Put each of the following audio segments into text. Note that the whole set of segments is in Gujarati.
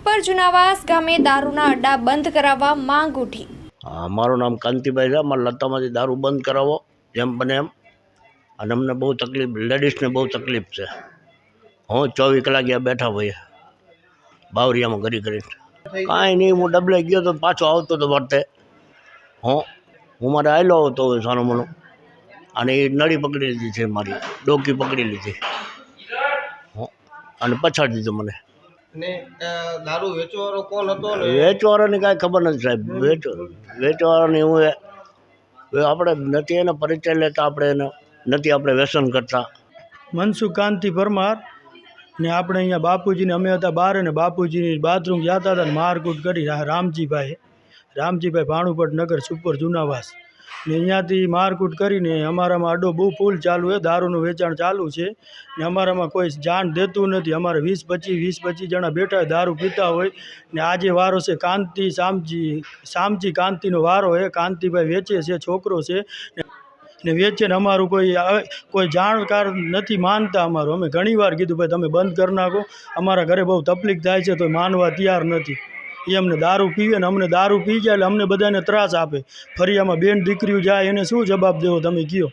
મુખપર જુનાવાસ ગામે દારૂના અડ્ડા બંધ કરાવવા માંગ ઉઠી. મારું નામ કાંતિભાઈ છે. મારા લતામાંથી દારૂ બંધ કરાવો, જેમ બને એમ. અને અમને બહુ તકલીફ, લેડીઝને બહુ તકલીફ છે. હું ચોવીસ કલાક ગયા બેઠા હોઈએ. બાવરિયામાં ઘરી કરીને કાંઈ નહીં, હું ડબલે ગયો તો પાછો આવતો તો વર્તે. હું હું મારે આવેલો હોય સાનો મનો. અને એ નળી પકડી લીધી છે મારી, ડોકી પકડી લીધી. અને પછાડી દીધું મને. ને દારૂ વેચવાવાળો કોણ હતો ને? વેચવાળાની કાંઈ ખબર નથી સાહેબ. વેચ વેચવાળાની હું એ આપણે નથી એનો પરિચય લેતા આપણે એને નથી આપણે વ્યસન કરતા. મનસુખ કાંતિ પરમાર ને આપણે અહીંયા બાપુજીને અમે હતા બહાર ને બાપુજીની બાથરૂમ જતા હતા ને મારકૂટ કરી રામજીભાઈ રામજીભાઈ ભાણુપટ નગર સુપર જુનાવાસ. ને અહીંયાથી મારકૂટ કરીને અમારામાં અડો બહુ ફૂલ ચાલુ છે, દારૂનું વેચાણ ચાલુ છે. ને અમારામાં કોઈ જાણ દેતું નથી. અમારે વીસ પચીસ વીસ પચીસ જણા બેઠા દારૂ પીતા હોય. ને આજે વારો છે, કાંતિ શામજી શામજી કાંતિનો વારો છે. કાંતિભાઈ વેચે છે, છોકરો છે. ને વેચે ને અમારું કોઈ કોઈ જાણકાર નથી માનતા અમારું. અમે ઘણી વાર કીધું, ભાઈ, તમે બંધ કરી નાખો. અમારા ઘરે બહુ તકલીફ થાય છે તો માનવા તૈયાર નથી. એ અમને દારૂ પીવે ને અમને દારૂ પી જાય એટલે અમને બધાને ત્રાસ આપે. ફરી આમાં બેન દીકરીઓ જાય, એને શું જવાબ દેવો તમે કહો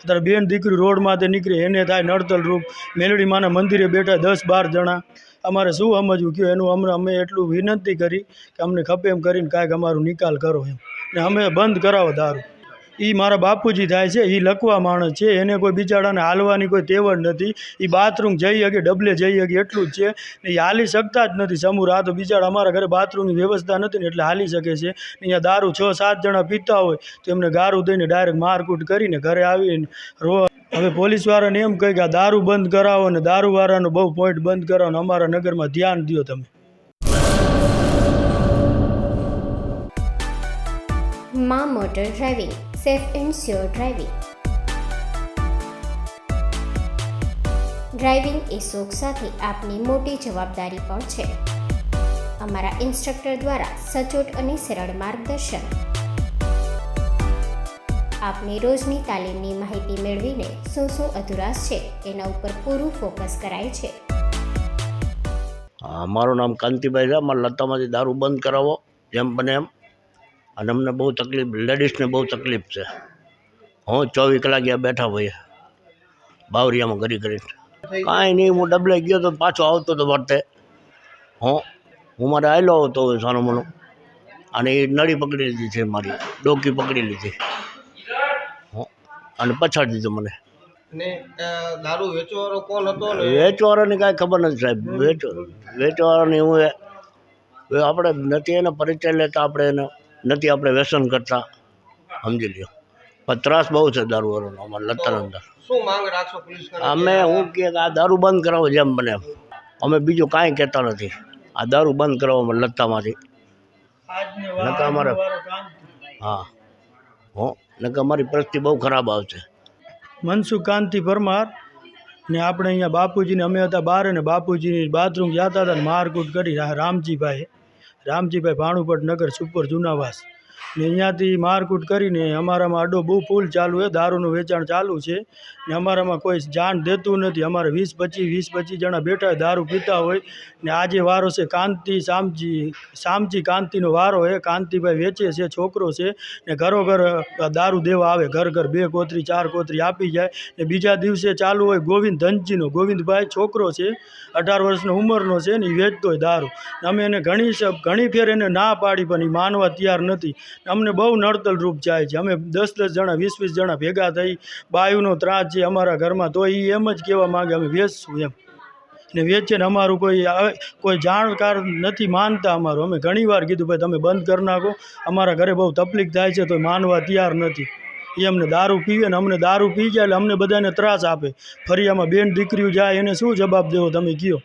અત્યારે બેન દીકરી રોડમાંથી નીકળે, એને થાય નડતલ રૂપ. મેલડી માના મંદિરે બેઠા દસ બાર જણા. અમારે શું સમજવું કયો? એનું અમને, અમે એટલું વિનંતી કરી કે અમને ખપે એમ કરીને કાંઈક અમારું નિકાલ કરો એમ. ને અમે બંધ કરાવો દારૂ. એ મારા બાપુજી થાય છે એ લખવા માણસ છે, એને કોઈ બિચારાને હાલવાની કોઈ તેવડ નથી. એ બાથરૂમ જઈ શકે ડબલે જઈ શકે એટલું જ છે. ને એ હાલી શકતા જ નથી સમૂહ આ તો બિચારા અમારા ઘરે બાથરૂમની વ્યવસ્થા નથી ને એટલે હાલી શકે છે. અહીંયા દારૂ છ, સાત જણા પીતા હોય તો એમને ગારું દઈને ડાયરેક્ટ મારકૂટ કરીને ઘરે આવીને રો હવે પોલીસવાળાને એમ કહે કે આ દારૂ બંધ કરાવો ને દારૂવાળાનો બહુ પોઈન્ટ બંધ કરાવો ને અમારા નગરમાં ધ્યાન દો તમે. મા motor driving. Safe and sure driving driving એ શોખ સાથે આપની મોટી જવાબદારી પણ છે. અમારા ઇન્સ્ટ્રક્ટર દ્વારા સચોટ અને સરળ માર્ગદર્શન. આપની રોજની તાલીમની માહિતી મેળવીને શું શું અધુરાશ છે એના ઉપર પૂરું ફોકસ કરાય છે. મારું નામ કાંતિભાઈ છે. મારા લતામાંથી દારૂ બંધ કરાવો. જેમ બને એમ. અને અમને બહુ તકલીફ લેડીઝને બહુ તકલીફ છે. હું ચોવીસ કલાક ત્યાં બેઠા હોઈએ. બાવરિયામાં ઘરી કરીને કાંઈ નહીં હું ડબલે ગયો તો પાછો આવતો તો વર્તે. હું હું મારે આવેલો હોય સાનો મનો અને એ નળી પકડી લીધી છે મારી ડોકી પકડી લીધી. હું અને પછાડી દીધો મને. દારૂ વેચવાવાળો કોણ હતો ને? વેચવાળાની કાંઈ ખબર નથી સાહેબ. વેચ વેચવાળાની હું એ આપણે નથી એનો પરિચય લેતા આપણે એને નથી આપણે વ્યસન કરતા. સમજી લ્યો. પણ ત્રાસ બહુ છે દારૂવાળાનો અમારે લતાની અંદર. શું માંગ રાખશો પોલીસ ખાને? અમે હું કે આ દારૂ બંધ કરાવો જેમ બને એમ. અમે બીજું કાંઈ કહેતા નથી. આ દારૂ બંધ કરાવો અમારે લત્તામાંથી નકા અમારે હા. હો નકા અમારી પરિસ્થિતિ બહુ ખરાબ આવશે. મનસુખ કાંતિ પરમાર ને આપણે અહીંયા બાપુજીને અમે હતા બહાર ને બાપુજીની બાથરૂમ જતા હતા ને મારકૂટ કરી રા- રામજીભાઈ રામજીભાઈ ભાણુપટ નગર સુપર જુનાવાસ. ને અહીંયાથી મારકૂટ કરીને અમારામાં અડો બહુ ફૂલ ચાલુ છે, દારૂનું વેચાણ ચાલુ છે. ને અમારામાં કોઈ જાણ દેતું નથી. અમારે વીસ પચીસ વીસ પચીસ જણા બેઠા હોય, દારૂ પીતા હોય. ને આજે વારો છે, કાંતિ, શામજી શામજી કાંતિનો વારો છે. કાંતિભાઈ વેચે છે, છોકરો છે. ને ઘરો ઘર દારૂ દેવા આવે ઘર ઘર બે કોતરી, ચાર કોતરી આપી જાય. ને બીજા દિવસે ચાલુ હોય ગોવિંદ ધનજીનો. ગોવિંદભાઈ છોકરો છે, અઢાર વર્ષનો ઉંમરનો છે ને એ વેચતો હોય દારૂ. અમે એને ઘણી ઘણી ફેર એને ના પાડી, પણ એ માનવા તૈયાર નથી. અમને બહુ નડતલ રૂપ જાય છે. અમે દસ દસ જણા, વીસ વીસ જણા ભેગા થઈ બાયુનો ત્રાસ છે અમારા ઘરમાં, તો એ એમ જ કહેવા માંગે, અમે વેચશું એમ. ને વેચે ને અમારું કોઈ કોઈ જાણકાર નથી માનતા અમારું. અમે ઘણીવાર કીધું, ભાઈ, તમે બંધ કરી નાખો. અમારા ઘરે બહુ તકલીફ થાય છે, તો માનવા તૈયાર નથી. એ અમને દારૂ પીવે ને અમને દારૂ પી જાય એટલે અમને બધાને ત્રાસ આપે. ફરી આમાં બેન દીકરીઓ જાય, એને શું જવાબ દેવો તમે કયો?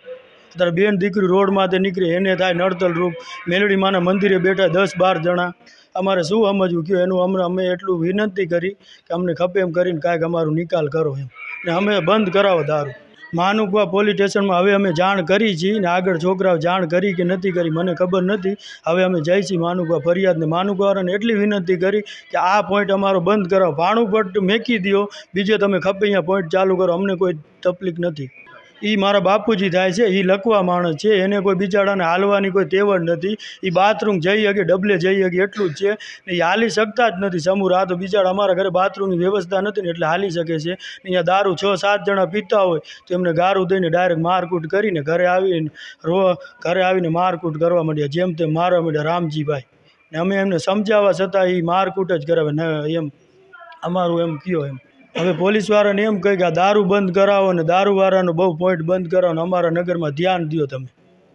અત્યારે બેન દીકરી રોડમાંથી નીકળે, એને થાય નડતલ રૂપ. મેલડી માના મંદિરે બેઠા દસ બાર જણા. અમારે શું સમજવું? કયો એનું અમને અમે એટલું વિનંતી કરી કે અમને ખપે એમ કરીને કાંઈક અમારો નિકાલ કરો એમ. ને અમે બંધ કરાવો દારૂ. માનુકવા પોલીસ સ્ટેશનમાં હવે અમે જાણ કરી છીએ ને આગળ છોકરાઓ જાણ કરી કે નથી કરી, મને ખબર નથી. હવે અમે જઈ છીએ માનુકવા ફરિયાદને માનુકવાવાળાને એટલી વિનંતી કરી કે આ પોઈન્ટ અમારો બંધ કરાવો. ભાણું પટ મેકી દો બીજે તમે ખપે અહીંયા પોઈન્ટ ચાલુ કરો. અમને કોઈ તકલીફ નથી. એ મારા બાપુજી થાય છે એ લખવા માણસ છે, એને કોઈ બિચારાને હાલવાની કોઈ તેવડ નથી. એ બાથરૂમ જઈ શકે ડબલે જઈ શકે એટલું જ છે. ને એ હાલી શકતા જ નથી સમૂહ આ તો બિચારા અમારા ઘરે બાથરૂમની વ્યવસ્થા નથી ને એટલે હાલી શકે છે. અહીંયા દારૂ છ સાત જણા પીતા હોય, તો એમને ગારું દઈને ડાયરેક્ટ મારકૂટ કરીને ઘરે આવીને રો, ઘરે આવીને મારકૂટ કરવા માંડ્યા, જેમ તેમ મારવા માંડ્યા રામજીભાઈ. ને અમે એમને સમજાવવા છતાં એ મારકૂટ જ કરાવે, ને, એમ, અમારું એમ કયો એમ. હવે પોલીસવાળાને એમ કહે કે આ દારૂ બંધ કરાવો ને દારૂવાળાનો બહુ પોઈન્ટ બંધ કરાવો ને અમારા નગરમાં ધ્યાન દો તમે.